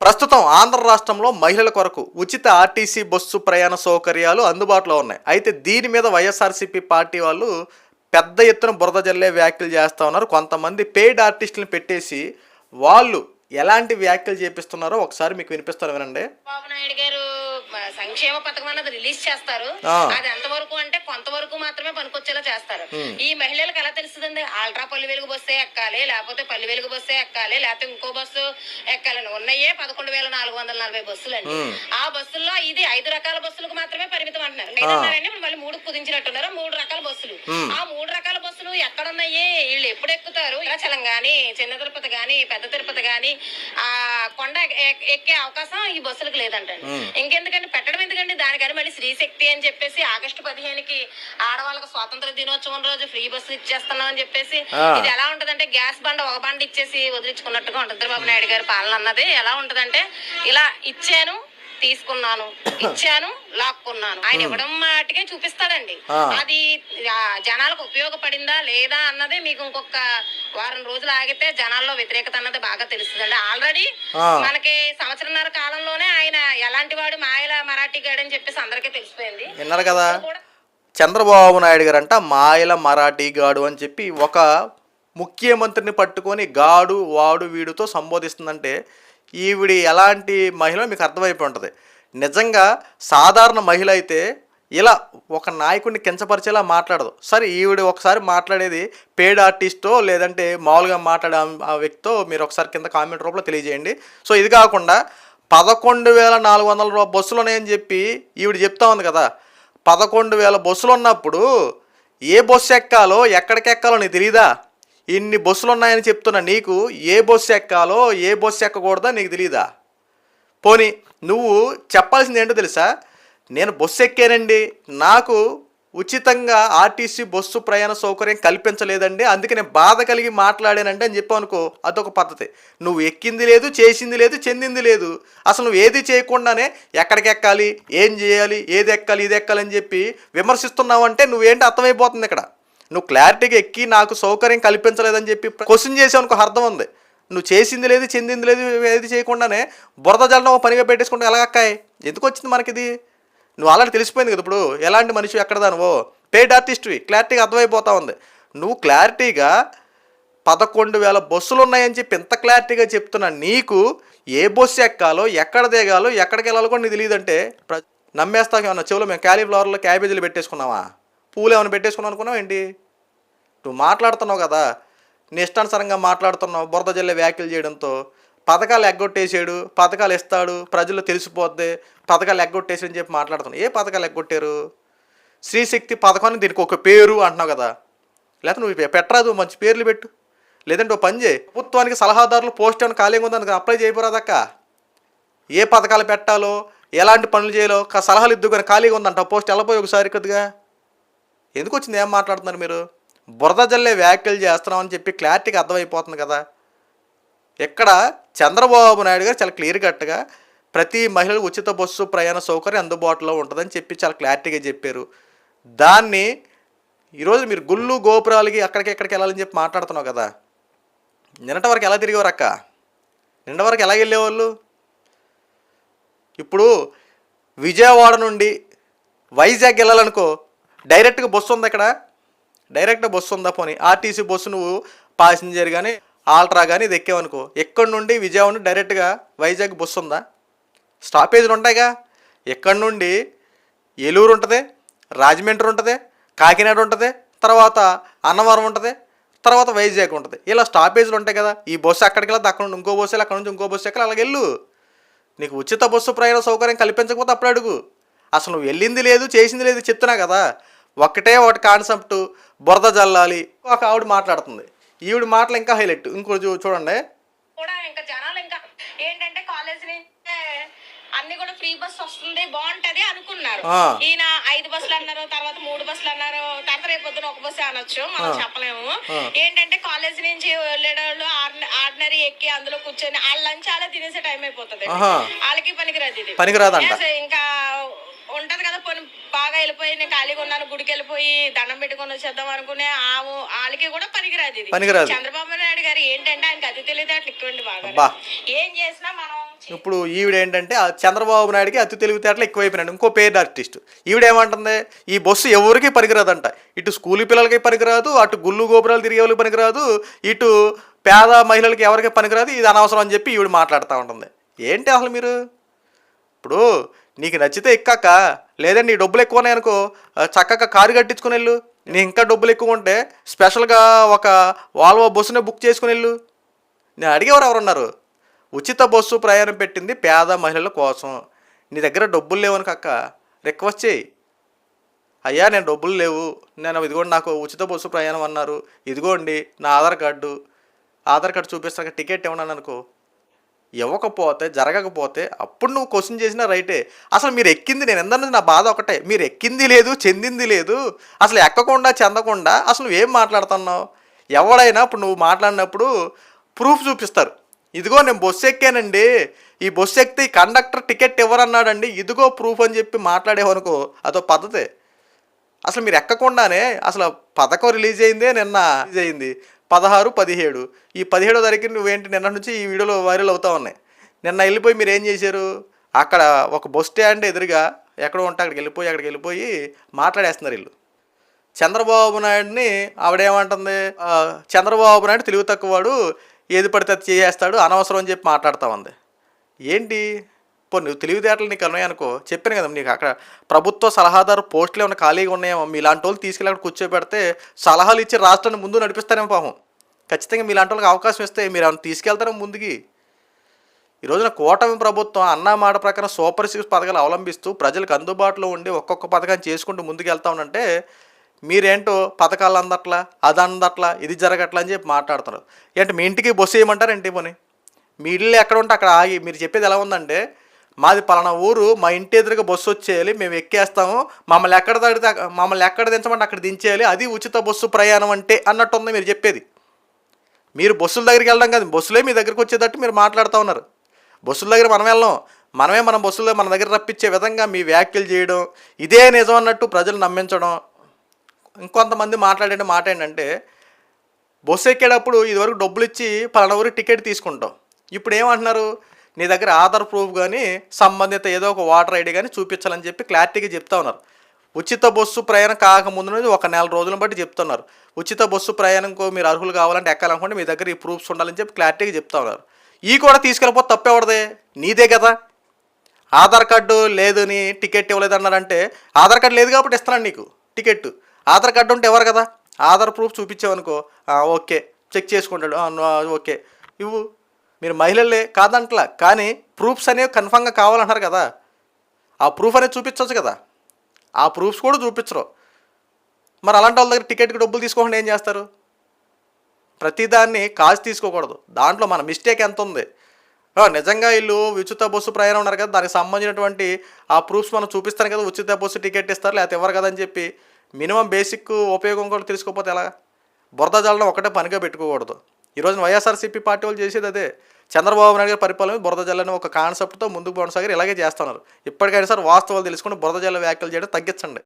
ప్రస్తుతం ఆంధ్ర రాష్ట్రంలో మహిళల కొరకు ఉచిత ఆర్టీసీ బస్సు ప్రయాణ సౌకర్యాలు అందుబాటులో ఉన్నాయి. అయితే దీని మీద వైఎస్ఆర్సీపీ పార్టీ వాళ్ళు పెద్ద ఎత్తున బురద జల్లే వ్యాఖ్యలు చేస్తూ ఉన్నారు. కొంతమంది పెయిడ్ ఆర్టిస్టులను పెట్టేసి వాళ్ళు ఎలాంటి వ్యాఖ్యలు చేపిస్తున్నారో ఒకసారి మీకు వినిపిస్తాను వినండి. బాబు నాయుడు గారు సంక్షేమ పథకం అన్నది రిలీజ్ చేస్తారు. అది ఎంతవరకు అంటే కొంతవరకు మాత్రమే పనికొచ్చేలా చేస్తారు. ఈ మహిళలకు ఎలా తెలుస్తుందండి? ఆల్ట్రా పల్లి వెలుగు బస్సే ఎక్కాలి లేకపోతే పల్లి వెలుగు బస్సే ఎక్కాలి లేకపోతే ఇంకో బస్సు ఎక్కాలని ఉన్నాయే పదకొండు వేల నాలుగు వందల నలభై బస్సులు అండి. ఆ బస్సుల్లో ఇది ఐదు రకాల బస్సులకు మాత్రమే పరిమితం అంటున్నారు. ఐదున్నారండి ఇప్పుడు మళ్ళీ మూడు కుదించినట్టున్నారు. మూడు రకాల బస్సులు. ఆ మూడు రకాల బస్సులు ఎక్కడ ఉన్నాయి వీళ్ళు ఎప్పుడు ఎక్కుతారు? చలం గాని చిన్న తిరుపతి గాని పెద్ద తిరుపతి గాని ఆ కొండ ఎక్- ఎక్కే అవకాశం ఈ బస్సులకు లేదంటండి. ఇంకెందుకంటే పెట్టడం ఎందుకండి దానికని మళ్ళీ శ్రీశక్తి అని చెప్పేసి ఆగస్టు పదిహేనుకి ఆడవాళ్ళకి స్వాతంత్ర దినోత్సవం రోజు ఫ్రీ బస్సు ఇచ్చేస్తున్నాం అని చెప్పేసి. ఇది ఎలా ఉంటదంటే గ్యాస్ బండ ఒక బండ ఇచ్చేసి వదిలించుకున్నట్టుగా ఉంటుంది చంద్రబాబు నాయుడు గారి పాలన అన్నది ఎలా ఉంటదంటే ఇలా ఇచ్చాను తీసుకున్నాను ఇచ్చాను లాక్కున్నాను ఆయన ఇవ్వడం మాటికే చూపిస్తాడండి. అది జనాలకు ఉపయోగపడిందా లేదా అన్నది మీకు ఇంకొక వారం రోజులు ఆగితే జనాల్లో వ్యతిరేకత అన్నది బాగా తెలుస్తుందండి ఆల్రెడీ. మనకి సంవత్సరంన్నర కాలంలోనే ఆయన ఎలాంటి వాడు అని చెప్పేసి అందరికీ తెలిసిపోయింది. విన్నారు కదా? చంద్రబాబు నాయుడు గారు అంట మాయల మరాఠీ గాడు అని చెప్పి ఒక ముఖ్యమంత్రిని పట్టుకొని గాడు వాడు వీడుతో సంబోధిస్తుందంటే ఈవిడి ఎలాంటి మహిళ మీకు అర్థమైపోయి ఉంటుంది. నిజంగా సాధారణ మహిళ అయితే ఇలా ఒక నాయకుడిని కించపరిచేలా మాట్లాడదు. సరే ఈవిడ ఒకసారి మాట్లాడేది పేడ్ ఆర్టిస్టో లేదంటే మామూలుగా మాట్లాడే ఆ- ఆ వ్యక్తితో మీరు ఒకసారి కింద కామెంట్ రూపంలో తెలియజేయండి. సో ఇది కాకుండా పదకొండు వేల నాలుగు వందల రూపాయ బస్సులు ఉన్నాయని చెప్పి ఈవిడ చెప్తా ఉంది కదా. పదకొండు వేల బస్సులు ఉన్నప్పుడు ఏ బస్సు ఎక్కాలో ఎక్కడికి ఎక్కాలో నీకు తెలియదా ఇన్ని బస్సులు ఉన్నాయని చెప్తున్నా నీకు ఏ బస్సు ఎక్కాలో ఏ బస్సు ఎక్కకూడదా నీకు తెలియదా పోనీ నువ్వు చెప్పాల్సింది ఏంటో తెలుసా? నేను బస్సు ఎక్కానండి. నాకు ఉచితంగా ఆర్టీసీ బస్సు ప్రయాణ సౌకర్యం కల్పించలేదండి. అందుకే నేను బాధ కలిగి మాట్లాడానంటే అని చెప్పావు అనుకో అదొక పద్ధతి. నువ్వు ఎక్కింది లేదు చేసింది లేదు చెందింది లేదు. అసలు నువ్వు ఏది చేయకుండానే ఎక్కడికి ఎక్కాలి ఏం చేయాలి ఏది ఎక్కాలి ఇది ఎక్కాలి అని చెప్పి విమర్శిస్తున్నావు అంటే నువ్వేంటి అర్థమైపోతుంది ఇక్కడ? నువ్వు క్లారిటీగా ఎక్కి నాకు సౌకర్యం కల్పించలేదని చెప్పి క్వశ్చన్ చేసావు అనుకో అర్థం ఉంది. నువ్వు చేసింది లేదు చెందింది లేదు ఏది చేయకుండానే బురద జల్లడం పనిగా పెట్టేసుకుంటే ఎలాగక్కాయి? ఎందుకు వచ్చింది మనకిది? నువ్వు ఆల్రెడీ తెలిసిపోయింది కదా ఇప్పుడు. ఎలాంటి మనిషి ఎక్కడ నువ్వు పేడ్ ఆర్టిస్ట్వి క్లారిటీగా అర్థమైపోతా ఉంది. నువ్వు క్లారిటీగా పదకొండు వేల బస్సులు ఉన్నాయని చెప్పి ఇంత క్లారిటీగా చెప్తున్నా నీకు ఏ బస్సు ఎక్కాలో ఎక్కడ దిగాలో ఎక్కడికి వెళ్ళాలో కూడా నీకు తెలియదంటే ప్ర- నమ్మేస్తాక ఏమన్నా? చెవులో మేము క్యాలీఫ్లవర్లో క్యాబేజీలు పెట్టేసుకున్నావా పూలు ఏమైనా పెట్టేసుకున్నావు అనుకున్నావు ఏంటి? నువ్వు మాట్లాడుతున్నావు కదా. నీ ఇష్టానుసారంగా మాట్లాడుతున్నావు. బురద జల్లే వ్యాఖ్యలు చేయడంతో. పథకాలు ఎగ్గొట్టేసాడు పథకాలు ఇస్తాడు ప్రజలు తెలిసిపోద్ది పథకాలు ఎగ్గొట్టేసాడు అని చెప్పి మాట్లాడుతున్నావు ఏ పథకాలు ఎగ్గొట్టారు? శ్రీశక్తి పథకాన్ని దీనికి ఒక పేరు అంటున్నావు కదా. లేకపోతే నువ్వు పెట్టరాదు మంచి పేర్లు పెట్టు. లేదంటే ఓ పని చేయి. ప్రభుత్వానికి సలహాదారులు పోస్ట్ ఏమైనా ఖాళీగా ఉందని అప్లై చేయబోరాదక్క ఏ పథకాలు పెట్టాలో ఎలాంటి పనులు చేయాలో కా- సలహాలు ఇద్దు కానీ ఖాళీగా ఉందంట పోస్ట్ వెళ్ళపోయి ఒకసారి కొద్దిగా. ఎందుకు వచ్చింది? ఏం మాట్లాడుతున్నారు మీరు? బురద జల్లే వ్యాఖ్యలు చేస్తున్నామని చెప్పి క్లారిటీగా అర్థమైపోతుంది కదా. ఇక్కడ చంద్రబాబు నాయుడు గారు చాలా క్లియర్ కట్గా ప్రతి మహిళలు ఉచిత బస్సు ప్రయాణ సౌకర్యం అందుబాటులో ఉంటుందని చెప్పి చాలా క్లారిటీగా చెప్పారు. దాన్ని ఈరోజు మీరు గుళ్ళు గోపురాలకి అక్కడికి ఎక్కడికి వెళ్ళాలని చెప్పి మాట్లాడుతున్నావు కదా. నిన్నటి వరకు ఎలా తిరిగేవారు అక్క? నిన్న వరకు ఎలా వెళ్ళేవాళ్ళు? ఇప్పుడు విజయవాడ నుండి వైజాగ్ వెళ్ళాలనుకో డైరెక్ట్గా బస్సు ఉంది ఇక్కడ? డైరెక్ట్ బస్సు ఉందా పోనీ? ఆర్టీసీ బస్సు నువ్వు పాసింజర్ కానీ ఆల్ట్రా కానీ ఇది ఎక్కావనుకో. ఎక్కడి నుండి విజయవాడ నుండి డైరెక్ట్గా వైజాగ్ బస్సు ఉందా? స్టాపేజ్లు ఉంటాయిగా. ఎక్కడి నుండి? ఏలూరు ఉంటుంది రాజమండ్రి ఉంటుంది కాకినాడ ఉంటుంది తర్వాత అన్నవరం ఉంటుంది తర్వాత వైజాగ్ ఉంటుంది. ఇలా స్టాపేజ్లు ఉంటాయి కదా. ఈ బస్సు అక్కడికి వెళ్ళి అక్కడ నుండి ఇంకో బస్సు వెళ్ళి అక్కడ నుంచి ఇంకో బస్సు ఎక్కడ అలాగ వెళ్ళు. నీకు ఉచిత బస్సు ప్రయాణ సౌకర్యం కల్పించకపోతే అప్పుడు అడుగు. అసలు నువ్వు వెళ్ళింది లేదు చేసింది లేదు చెప్తున్నా కదా. ఒకటే ఒకటి కాన్సెప్ట్ బురద జల్లాలి ఒక ఆవిడ మాట్లాడుతుంది. ఈవిడ మాటలు ఇంకా హైలైట్. ఇంకోటి చూ- చూడండి. కూడా ఇంకా జనాలు ఇంకా ఏంటంటే కాలేజ్ నుంచి అన్ని కూడా ఫ్రీ బస్ వస్తుంది బాగుంటది అనుకున్నారు. ఆ. ఈయన ఐదు బస్సులు అన్నారు తర్వాత మూడు బస్సులు అన్నారు తర్వాత రేపు పొద్దున ఒక బస్సు అనొచ్చు మనం చెప్పలేము. ఏంటంటే కాలేజ్ నుంచి వెళ్ళేవాళ్ళు ఆర్డినరీ ఎక్కి అందులో కూర్చొని వాళ్ళ లంచ్ అలా తినేసే టైం అయిపోతుంది. ఆహా. వాళ్ళకి పనికిరాదు ఇది. పనికిరాదంట. Yes, ఇంకా బాగా వెళ్ళిపోయి నేను ఖాళీగా ఉన్నాను గుడికి వెళ్ళిపోయి దండం పెట్టుకొని వచ్చేద్దాం అనుకునే ఆ వాళ్ళకి కూడా పనికిరాదు ఇది. పనికిరాదు. చంద్రబాబు నాయుడు గారు ఏంటంటే ఆయనకి అది తెలియదు అట్లా ఎక్కువండి బాగా. ఏం చేసినా మనం ఇప్పుడు ఈవిడ ఏంటంటే ఆ చంద్రబాబు నాయుడికి అతి తెలివితేటలు ఎక్కువైపోయినాడు. ఇంకో పేరు ఆర్టిస్ట్. ఈవిడ ఏమంటుంది ఈ బస్సు ఎవరికి పనికిరాదంట. ఇటు స్కూల్ పిల్లలకి పనికిరాదు అటు గుళ్ళు గోపురాలు తిరిగే వాళ్ళకి పనికిరాదు ఇటు పేద మహిళలకి ఎవరికి పనికిరాదు ఇది అనవసరం అని చెప్పి ఈవిడ మాట్లాడుతూ ఉంటుంది. ఏంటి అసలు మీరు? ఇప్పుడు నీకు నచ్చితే ఎక్కాక లేదండి డబ్బులు ఎక్కువ ఉన్నాయనుకో అనుకో చక్కగా కారు కట్టించుకుని వెళ్ళు. నీ ఇంకా డబ్బులు ఎక్కువ ఉంటే స్పెషల్గా ఒక వాల్వో బస్సునే బుక్ చేసుకుని వెళ్ళు. నేను అడిగేవారు ఎవరున్నారు? ఉచిత బస్సు ప్రయాణం పెట్టింది పేద మహిళల కోసం. నీ దగ్గర డబ్బులు లేవని కక్క రిక్వెస్ట్ చేయి. అయ్యా నేను డబ్బులు లేవు. నేను ఇదిగోండి నాకు ఉచిత బస్సు ప్రయాణం అన్నారు. ఇదిగోండి నా ఆధార్ కార్డు. ఆధార్ కార్డు చూపిస్తాక టికెట్ ఇవ్వను అనుకో. ఇవ్వకపోతే జరగకపోతే అప్పుడు నువ్వు క్వశ్చన్ చేసినా రైటే. అసలు మీరు ఎక్కింది నేను ఎందన్నది నా బాధ ఒకటే. మీరు ఎక్కింది లేదు చెందింది లేదు అసలు ఎక్కకుండా చెందకుండా అసలు నువ్వేం మాట్లాడుతున్నావు? ఎవడైనా ఇప్పుడు నువ్వు మాట్లాడినప్పుడు ప్రూఫ్ చూపిస్తారు. ఇదిగో నేను బస్సు ఎక్కానండి. ఈ బస్సు ఎక్కితే ఈ కండక్టర్ టికెట్ ఇవ్వరన్నాడండి. ఇదిగో ప్రూఫ్ అని చెప్పి మాట్లాడేవనుకో అదో పద్ధతే. అసలు మీరు ఎక్కకుండానే అసలు పథకం రిలీజ్ అయిందే నిన్న రిలీజ్ అయింది. పదహారు పదిహేడు. ఈ పదిహేడో తారీఖు నువ్వేంటి? నిన్న నుంచి ఈ వీడియోలో వైరల్ అవుతా ఉన్నాయి. నిన్న వెళ్ళిపోయి మీరు ఏం చేశారు? అక్కడ ఒక బస్ స్టాండ్ ఎదురుగా ఎక్కడో ఉంటే అక్కడికి వెళ్ళిపోయి అక్కడికి వెళ్ళిపోయి మాట్లాడేస్తున్నారు వీళ్ళు. చంద్రబాబు నాయుడిని ఆవిడేమంటుంది చంద్రబాబు నాయుడు తెలివి తక్కువవాడు ఏది పడితే అది చేసేస్తాడు అనవసరం అని చెప్పి మాట్లాడుతూ ఉంది. ఏంటి? పో నువ్వు తెలివితేటలు నీకు అనుకో. చెప్పాను కదా నీకు అక్కడ ప్రభుత్వ సలహాదారు పోస్టులు ఏమైనా ఖాళీగా ఉన్నాయేమో మీలాంటి వాళ్ళు తీసుకెళ్ళి అక్కడ కూర్చోబెడితే సలహాలు ఇచ్చి రాష్ట్రాన్ని ముందు నడిపిస్తారేమో పాపం. ఖచ్చితంగా మీలాంటి వాళ్ళకి అవకాశం ఇస్తే మీరు ఏమైనా తీసుకెళ్తారో ముందుకి. ఈ రోజున కూటమి ప్రభుత్వం అన్నా మాట ప్రకారం సూపర్ సిక్స్ పథకాలు అవలంబిస్తూ ప్రజలకు అందుబాటులో ఉండి ఒక్కొక్క పథకాన్ని చేసుకుంటూ ముందుకు ఉంటే మీరేంటో పథకాలు అందట్లా అది అందట్లా ఇది జరగట్లా అని చెప్పి మాట్లాడుతున్నారు. ఏంటి మీ ఇంటికి బస్సు వేయమంటారు ఏంటి పోనీ? మీ ఇల్లు ఎక్కడ ఉంటే అక్కడ ఆగి మీరు చెప్పేది ఎలా ఉందంటే మాది పలానా ఊరు మా ఇంటి ఎదురుగా బస్సు వచ్చేయాలి మేము ఎక్కేస్తాము. మమ్మల్ని ఎక్కడ తడితే మమ్మల్ని ఎక్కడ దించమంటే అక్కడ దించేయాలి అది ఉచిత బస్సు ప్రయాణం అంటే అన్నట్టు ఉంది మీరు చెప్పేది. మీరు బస్సుల దగ్గరికి వెళ్ళడం కాదు బస్సులే మీ దగ్గరికి వచ్చేటట్టు మీరు మాట్లాడుతూ ఉన్నారు. బస్సుల దగ్గర మనం వెళ్ళాం మనమే మన బస్సులో మన దగ్గర రప్పించే విధంగా మీ వ్యాఖ్యలు చేయడం ఇదే నిజం అన్నట్టు ప్రజలు నమ్మించడం. ఇంకొంతమంది మాట్లాడే మాట ఏంటంటే బస్సు ఎక్కేటప్పుడు ఇదివరకు డబ్బులు ఇచ్చి పలానా ఊరికి టికెట్ తీసుకుంటాం. ఇప్పుడు ఏమంటున్నారు నీ దగ్గర ఆధార్ ప్రూఫ్ కానీ సంబంధిత ఏదో ఒక వాటర్ ఐడి కానీ చూపించాలని చెప్పి క్లారిటీగా చెప్తా ఉన్నారు. ఉచిత బస్సు ప్రయాణం కాకముందు నుంచి ఒక నెల రోజులను బట్టి చెప్తున్నారు. ఉచిత బస్సు ప్రయాణంకు మీరు అర్హులు కావాలంటే ఎక్కాలనుకుంటే మీ దగ్గర ఈ ప్రూఫ్స్ ఉండాలని చెప్పి క్లారిటీగా చెప్తా ఉన్నారు. ఈ కూడా తీసుకెళ్ళిపోతే తప్పెవడదే నీదే కదా. ఆధార్ కార్డు లేదు టికెట్ ఇవ్వలేదు అన్నారంటే ఆధార్ కార్డు లేదు కాబట్టి ఇస్తున్నాను నీకు టికెట్ ఆధార్ కార్డు ఉంటే ఎవరు కదా? ఆధార్ ప్రూఫ్ చూపించావనుకో ఓకే. చెక్ చేసుకుంటాడు. ఓకే. ఇవ్వు. మీరు మహిళలే కాదంటలా కానీ ప్రూఫ్స్ అనేవి కన్ఫామ్గా కావాలంటారు కదా. ఆ ప్రూఫ్ అనేది చూపించవచ్చు కదా. ఆ ప్రూఫ్స్ కూడా చూపించరు. మరి అలాంటి వాళ్ళ దగ్గర టికెట్కి డబ్బులు తీసుకోకుండా ఏం చేస్తారు? ప్రతిదాన్ని కాజు తీసుకోకూడదు. దాంట్లో మన మిస్టేక్ ఎంత ఉంది? నిజంగా వీళ్ళు ఉచిత బస్సు ప్రయాణం ఉన్నారు కదా దానికి సంబంధించినటువంటి ఆ ప్రూఫ్స్ మనం చూపిస్తాను కదా ఉచిత బస్సు టికెట్ ఇస్తారు లేకపోతే ఇవ్వరు కదా అని చెప్పి మినిమం బేసిక్ ఉపయోగం కూడా తెలుసుకోకపోతే ఎలా బురద జల్లడం ఒకటే పనిగా పెట్టుకోకూడదు. ఈరోజు వైఎస్ఆర్సీపీ పార్టీ వాళ్ళు చేసేది అదే. చంద్రబాబు నాయుడు గారి పరిపాలన బురద జల్లని ఒక కాన్సెప్ట్తో ముందుకు కొనసాగి ఇలాగే చేస్తున్నారు. ఇప్పటికైనా సరే వాస్తవాలు తెలుసుకుని బురద జల్ల వ్యాఖ్యలు చేయడం తగ్గించండి.